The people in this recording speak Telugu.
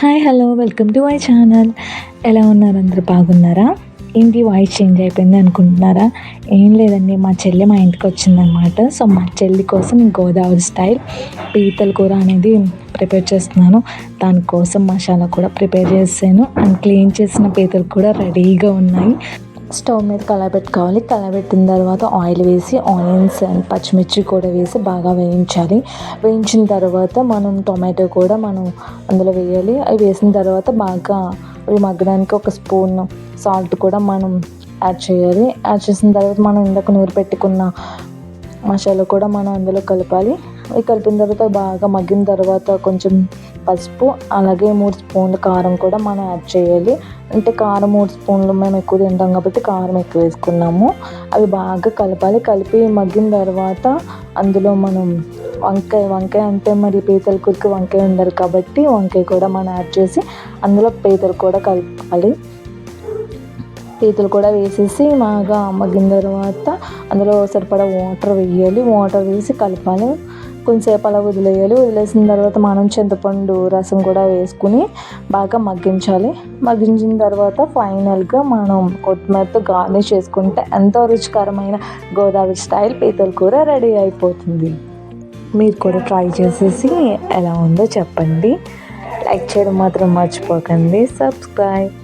Hi hello welcome to my channel. ఎలా ఉన్నారు? అందరు బాగున్నారా? ఏంటి వాయిస్ చేంజ్ అయిపోయింది అనుకుంటున్నారా? ఏం లేదండి మా చెల్లి మా ఇంటికి వచ్చిందనమాట సో మా చెల్లి కోసం గోదావరి స్టైల్ పీతల కూర అనేది ప్రిపేర్ చేస్తున్నాను. దానికోసం మసాలా కూడా ప్రిపేర్ చేసాను అండ్ క్లీన్ చేసిన పీతలు కూడా రెడీగా ఉన్నాయి. స్టవ్ మీద కలబెట్టుకోవాలి కలబెట్టిన తర్వాత ఆయిల్ వేసి ఆనియన్స్ అండ్ పచ్చిమిర్చి కూడా వేసి బాగా వేయించాలి. వేయించిన తర్వాత మనం టొమాటో కూడా మనం అందులో వేయాలి. అవి వేసిన తర్వాత బాగా అవి మగ్గడానికి ఒక స్పూన్ సాల్ట్ కూడా మనం యాడ్ చేయాలి. యాడ్ చేసిన తర్వాత మనం ఇందాక నూరు పెట్టుకున్న మసాలా కూడా మనం అందులో కలపాలి. ఇది కలిపిన తర్వాత బాగా మగ్గిన తర్వాత కొంచెం పసుపు అలాగే మూడు స్పూన్లు కారం కూడా మనం యాడ్ చేయాలి. అంటే కారం మూడు స్పూన్లు మేము ఎక్కువ తింటాం కాబట్టి కారం ఎక్కువ వేసుకున్నాము. అవి బాగా కలపాలి. కలిపి మగ్గిన తర్వాత అందులో మనం వంకాయ వంకాయ అంటే మరి పీతల కూరకి వంకాయ ఉండరు కాబట్టి వంకాయ కూడా మనం యాడ్ చేసి అందులో పీతలు కూడా కలపాలి. పీతలు కూడా వేసేసి బాగా మగ్గిన తర్వాత అందులో సరిపడా వాటర్ వేయాలి. వాటర్ వేసి కలపాలి. కొంచెంసేపు అలా వదిలేయాలి. వదిలేసిన తర్వాత మనం చింతపండు రసం కూడా వేసుకుని బాగా మగ్గించాలి. మగ్గించిన తర్వాత ఫైనల్గా మనం కొత్తిమీరతో గార్నిష్ చేసుకుంటే ఎంతో రుచికరమైన గోదావరి స్టైల్ పీతల కూర రెడీ అయిపోతుంది. మీరు కూడా ట్రై చేసేసి ఎలా ఉందో చెప్పండి. లైక్ చేయడం మాత్రం మర్చిపోకండి. సబ్స్క్రైబ్.